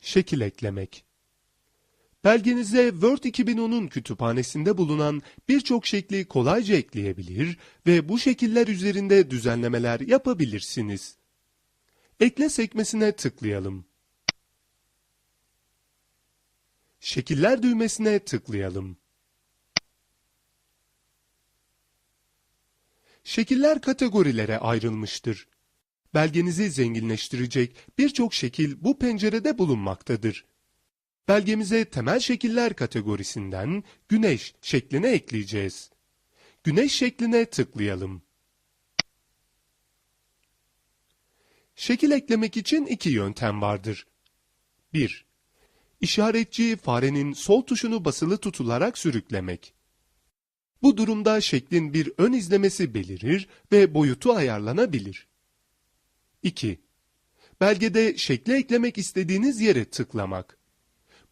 Şekil eklemek. Belgenize Word 2010'un kütüphanesinde bulunan birçok şekli kolayca ekleyebilir ve bu şekiller üzerinde düzenlemeler yapabilirsiniz. Ekle sekmesine tıklayalım. Şekiller düğmesine tıklayalım. Şekiller kategorilere ayrılmıştır. Belgenizi zenginleştirecek birçok şekil bu pencerede bulunmaktadır. Belgemize temel şekiller kategorisinden güneş şekline ekleyeceğiz. Güneş şekline tıklayalım. Şekil eklemek için iki yöntem vardır. 1. İşaretçi farenin sol tuşunu basılı tutularak sürüklemek. Bu durumda şeklin bir ön izlemesi belirir ve boyutu ayarlanabilir. 2. Belgede şekli eklemek istediğiniz yere tıklamak.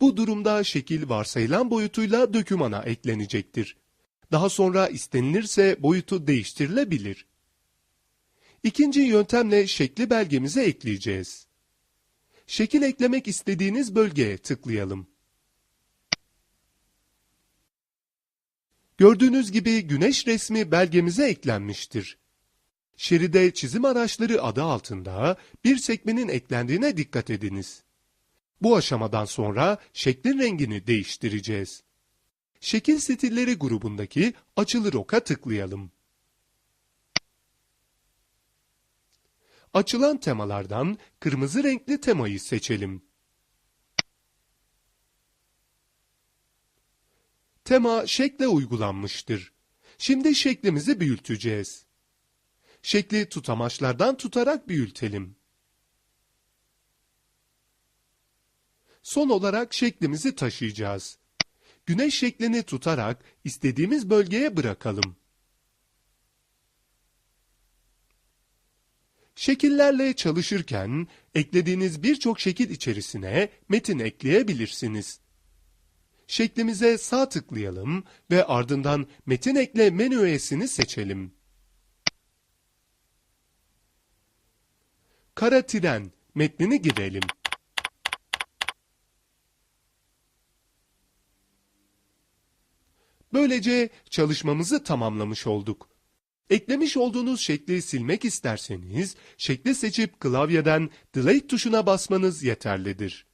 Bu durumda şekil varsayılan boyutuyla dökümana eklenecektir. Daha sonra istenilirse boyutu değiştirilebilir. İkinci yöntemle şekli belgemize ekleyeceğiz. Şekil eklemek istediğiniz bölgeye tıklayalım. Gördüğünüz gibi güneş resmi belgemize eklenmiştir. Şeride çizim araçları adı altında bir sekmenin eklendiğine dikkat ediniz. Bu aşamadan sonra şeklin rengini değiştireceğiz. Şekil stilleri grubundaki açılır oka tıklayalım. Açılan temalardan kırmızı renkli temayı seçelim. Tema şekle uygulanmıştır. Şimdi şeklimizi büyüteceğiz. Şekli tutamaçlardan tutarak büyütelim. Son olarak şeklimizi taşıyacağız. Güneş şeklini tutarak istediğimiz bölgeye bırakalım. Şekillerle çalışırken eklediğiniz birçok şekil içerisine metin ekleyebilirsiniz. Şeklimize sağ tıklayalım ve ardından metin ekle menü öğesini seçelim. Kara tren metnini girelim. Böylece çalışmamızı tamamlamış olduk. Eklemiş olduğunuz şekli silmek isterseniz, şekli seçip klavyeden Delete tuşuna basmanız yeterlidir.